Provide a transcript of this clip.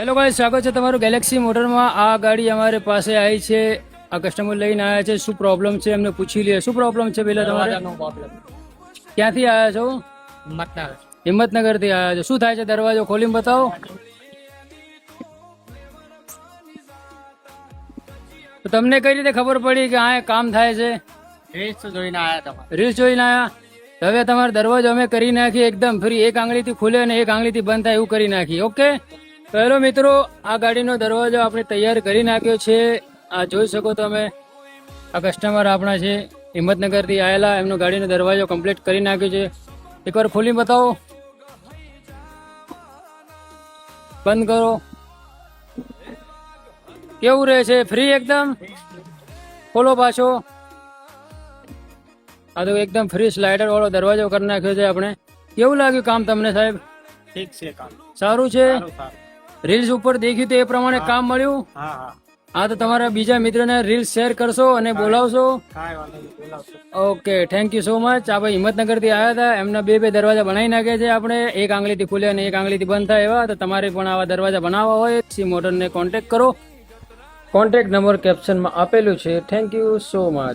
Hello ભાઈ સ્વાગત છે તમારું ગેલેક્સી મોટરમાં. આ ગાડી અમારી પાસે આવી છે. આ કસ્ટમર લઈને આવ્યા છે. શું પ્રોબ્લેમ છે? એમને પૂછી લઈએ. શું પ્રોબ્લેમ છે પેલા તમારે? ક્યાંથી આવ્યા છો? હિંમતનગર. થી આવ્યા છો. શું થાય છે? દરવાજો ખોલીને બતાવો. તો તમને કઈ રીતે ખબર પડી કે આ કામ થાય છે? રીલ્સ જોઈને આયા રીલ્સ જોઈને આવ્યા? હવે તમારો દરવાજો અમે કરી નાખી એકદમ ફ્રી એક આંગળીથી ખુલે અને એક આંગળીથી બંધ થાય એવું કરી નાખી ઓકે તો હેલો મિત્રો આ ગાડીનો દરવાજો આપણે તૈયાર કરી નાખ્યો છે. આ જોઈ શકો તમે આ કસ્ટમર આપણા છે. હિંમતનગરથી આવેલા એમનો ગાડીનો દરવાજો કમ્પ્લીટ કરી નાખ્યો છે. એકવાર ખોલી બતાવો. બંધ કરો. કેવું રહે છે? ફ્રી એકદમ? ખોલો પાછો. આ તો એકદમ ફ્રી સ્લાઇડર વાળો દરવાજો કરી નાખ્યો છે આપણે. કેવું લાગ્યું કામ તમને સાહેબ? ઠીક છે કામ. સારું છે? રીલ્સ ઉપર દેખ્યું તો એ પ્રમાણે કામ મળ્યું. હા તો તમારા બીજા મિત્રને રીલ્સ શેર કરશો અને બોલાવશો. Okay thank you so much આપણે હિંમતનગર હિંમતનગરથી આવ્યા હતા. એમના બે બે દરવાજા બનાવી નાખ્યા છે આપણે. એક આંગળીથી ખુલે અને એક આંગળીથી બંધ થાય એવા. તો તમારે પણ આવા દરવાજા બનાવવા હોય સી મોટરને કોન્ટેક્ટ કરો. કોન્ટેક્ટ નંબર કેપ્શનમાં આપેલું છે. Thank you so much